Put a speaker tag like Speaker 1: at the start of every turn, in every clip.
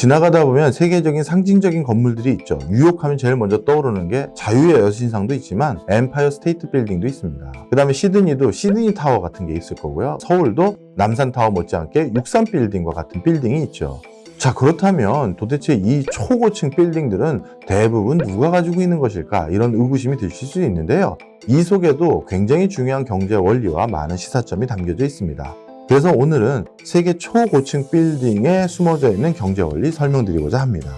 Speaker 1: 지나가다 보면 세계적인 상징적인 건물들이 있죠. 뉴욕하면 제일 먼저 떠오르는 게 자유의 여신상도 있지만 엠파이어 스테이트 빌딩도 있습니다. 그 다음에 시드니도 시드니 타워 같은 게 있을 거고요. 서울도 남산 타워 못지않게 63 빌딩과 같은 빌딩이 있죠. 자 그렇다면 도대체 이 초고층 빌딩들은 대부분 누가 가지고 있는 것일까 이런 의구심이 드실 수 있는데요. 이 속에도 굉장히 중요한 경제 원리와 많은 시사점이 담겨져 있습니다. 그래서 오늘은 세계 초고층 빌딩에 숨어져 있는 경제 원리 설명드리고자 합니다.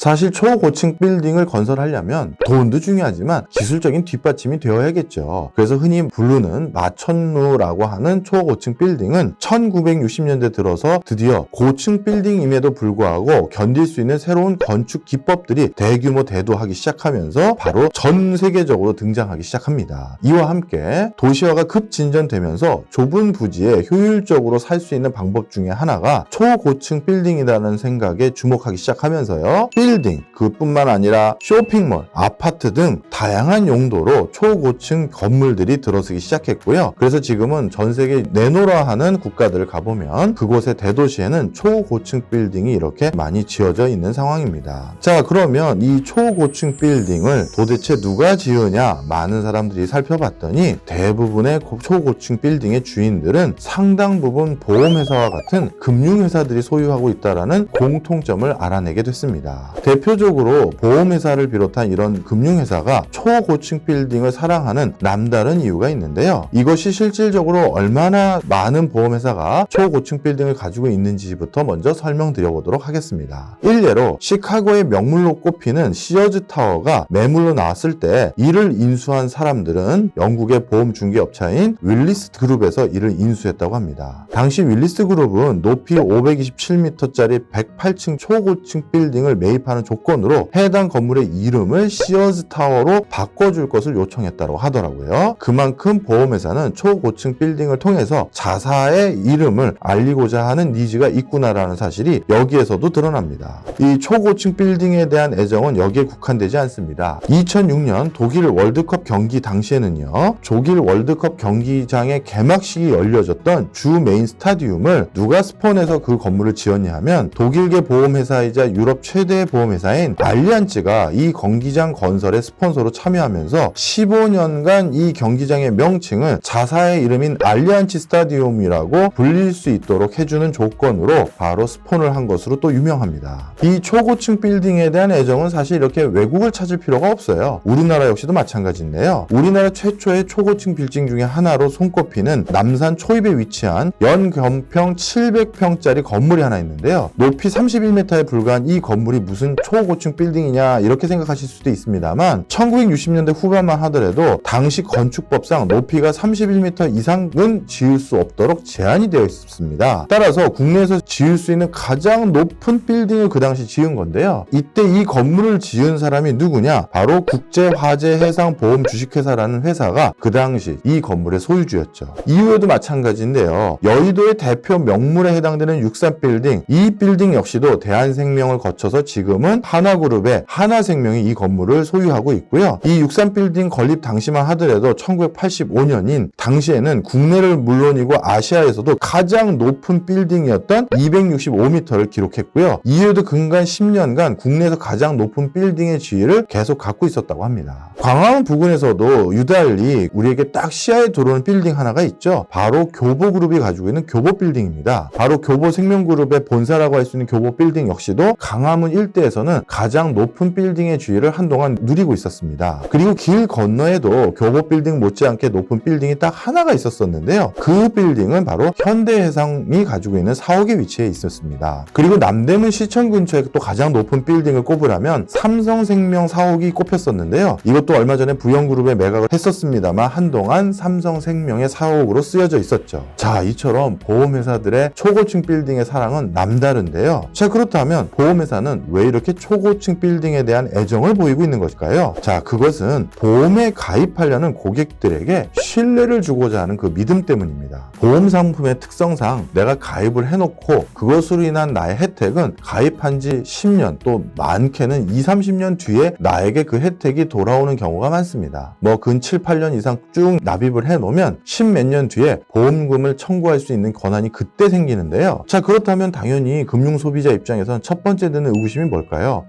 Speaker 1: 사실 초고층 빌딩을 건설하려면 돈도 중요하지만 기술적인 뒷받침이 되어야겠죠. 그래서 흔히 부르는 마천루라고 하는 초고층 빌딩은 1960년대 들어서 드디어 고층 빌딩임에도 불구하고 견딜 수 있는 새로운 건축 기법들이 대규모 대도하기 시작하면서 바로 전 세계적으로 등장하기 시작합니다. 이와 함께 도시화가 급진전되면서 좁은 부지에 효율적으로 살 수 있는 방법 중에 하나가 초고층 빌딩이라는 생각에 주목하기 시작하면서요. 빌 딩, 그뿐만 아니라 쇼핑몰, 아파트 등 다양한 용도로 초고층 건물들이 들어서기 시작했고요. 그래서 지금은 전 세계 내노라 하는 국가들을 가보면 그곳의 대도시에는 초고층 빌딩이 이렇게 많이 지어져 있는 상황입니다. 자, 그러면 이 초고층 빌딩을 도대체 누가 지으냐? 많은 사람들이 살펴봤더니 대부분의 고- 초고층 빌딩의 주인들은 상당 부분 보험회사와 같은 금융회사들이 소유하고 있다라는 공통점을 알아내게 됐습니다. 대표적으로 보험회사를 비롯한 이런 금융회사가 초고층 빌딩을 사랑하는 남다른 이유가 있는데요. 이것이 실질적으로 얼마나 많은 보험회사가 초고층 빌딩을 가지고 있는지부터 먼저 설명드려 보도록 하겠습니다. 일례로 시카고의 명물로 꼽히는 시어즈 타워가 매물로 나왔을 때 이를 인수한 사람들은 영국의 보험 중개업체인 윌리스 그룹에서 이를 인수했다고 합니다. 당시 윌리스 그룹은 높이 527m짜리 108층 초고층 빌딩을 매입 하는 조건으로 해당 건물의 이름을 시어즈 타워로 바꿔줄 것을 요청했다고 하더라고요. 그만큼 보험회사는 초고층 빌딩을 통해서 자사의 이름을 알리고자 하는 니즈가 있구나라는 사실이 여기에서도 드러납니다. 이 초고층 빌딩에 대한 애정은 여기에 국한되지 않습니다. 2006년 독일 월드컵 경기 당시에는요, 독일 월드컵 경기장의 개막식이 열려졌던 주 메인 스타디움을 누가 스폰해서 그 건물을 지었냐 하면 독일계 보험회사이자 유럽 최대의 보험 회사인 알리안츠가 이 경기장 건설에 스폰서로 참여하면서 15년간 이 경기장의 명칭을 자사의 이름인 알리안치 스타디움이라고 불릴 수 있도록 해주는 조건으로 바로 스폰을 한 것으로 또 유명합니다. 이 초고층 빌딩에 대한 애정은 사실 이렇게 외국을 찾을 필요가 없어요. 우리나라 역시도 마찬가지인데요. 우리나라 최초의 초고층 빌딩 중에 하나로 손꼽히는 남산 초입에 위치한 연견평 700평짜리 건물이 하나 있는데요. 높이 31m에 불과한 이 건물이 무슨 초고층 빌딩이냐 이렇게 생각하실 수도 있습니다만 1960년대 후반만 하더라도 당시 건축법상 높이가 31m 이상은 지을 수 없도록 제한이 되어 있습니다. 따라서 국내에서 지을 수 있는 가장 높은 빌딩을 그 당시 지은 건데요. 이때 이 건물을 지은 사람이 누구냐? 바로 국제화재해상보험 주식회사라는 회사가 그 당시 이 건물의 소유주였죠. 이후에도 마찬가지인데요. 여의도의 대표 명물에 해당되는 63빌딩, 이 빌딩 역시도 대한생명을 거쳐서 지금 은 하나그룹의 하나생명이 이 건물을 소유하고 있고요. 이 63빌딩 건립 당시만 하더라도 1985년인 당시에는 국내를 물론이고 아시아에서도 가장 높은 빌딩이었던 265m를 기록했고요. 이후에도 근간 10년간 국내에서 가장 높은 빌딩의 지위를 계속 갖고 있었다고 합니다. 광화문 부근에서도 유달리 우리에게 딱 시야에 들어오는 빌딩 하나가 있죠. 바로 교보그룹이 가지고 있는 교보빌딩입니다. 바로 교보생명그룹의 본사라고 할 수 있는 교보빌딩 역시도 강화문 일대에서 는 가장 높은 빌딩의 지위를 한동안 누리고 있었습니다. 그리고 길 건너에도 교보 빌딩 못지않게 높은 빌딩이 딱 하나가 있었었는데요. 그 빌딩은 바로 현대해상이 가지고 있는 사옥에 위치해 있었습니다. 그리고 남대문 시청 근처에 또 가장 높은 빌딩을 꼽으라면 삼성생명 사옥이 꼽혔었는데요. 이것도 얼마 전에 부영그룹에 매각을 했었습니다만 한동안 삼성생명의 사옥으로 쓰여져 있었죠. 자, 이처럼 보험회사들의 초고층 빌딩의 사랑은 남다른데요. 자, 그렇다면 보험회사는 왜 이렇게 초고층 빌딩에 대한 애정을 보이고 있는 것일까요? 자, 그것은 보험에 가입하려는 고객들에게 신뢰를 주고자 하는 그 믿음 때문입니다. 보험 상품의 특성상 내가 가입을 해놓고 그것으로 인한 나의 혜택은 가입한 지 10년 또 많게는 2, 30년 뒤에 나에게 그 혜택이 돌아오는 경우가 많습니다. 뭐 근 7, 8년 이상 쭉 납입을 해놓으면 10 몇 년 뒤에 보험금을 청구할 수 있는 권한이 그때 생기는데요. 자, 그렇다면 당연히 금융 소비자 입장에서는 첫 번째 드는 의구심이 뭘까요?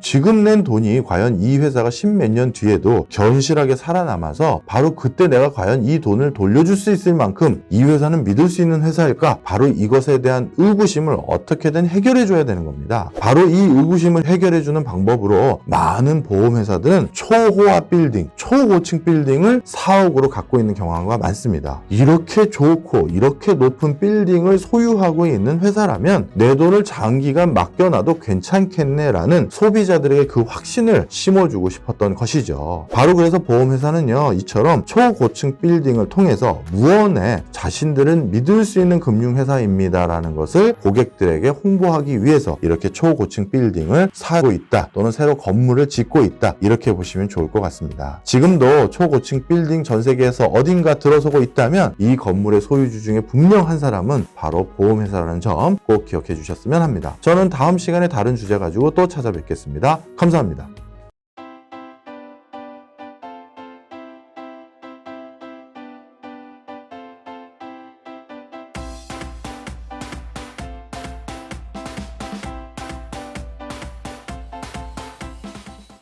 Speaker 1: 지금 낸 돈이 과연 이 회사가 10몇년 뒤에도 견실하게 살아남아서 바로 그때 내가 과연 이 돈을 돌려줄 수 있을 만큼 이 회사는 믿을 수 있는 회사일까? 바로 이것에 대한 의구심을 어떻게든 해결해 줘야 되는 겁니다. 바로 이 의구심을 해결해 주는 방법으로 많은 보험회사들은 초호화 빌딩, 초고층 빌딩을 사옥으로 갖고 있는 경우가 많습니다. 이렇게 좋고 이렇게 높은 빌딩을 소유하고 있는 회사라면 내 돈을 장기간 맡겨놔도 괜찮겠네라는 소비자들에게 그 확신을 심어주고 싶었던 것이죠. 바로 그래서 보험회사는요, 이처럼 초고층 빌딩을 통해서 무언에 자신들은 믿을 수 있는 금융회사입니다라는 것을 고객들에게 홍보하기 위해서 이렇게 초고층 빌딩을 사고 있다 또는 새로 건물을 짓고 있다 이렇게 보시면 좋을 것 같습니다. 지금도 초고층 빌딩 전 세계에서 어딘가 들어서고 있다면 이 건물의 소유주 중에 분명 한 사람은 바로 보험회사라는 점 꼭 기억해 주셨으면 합니다. 저는 다음 시간에 다른 주제 가지고 또 찾아뵙겠습니다. 감사합니다.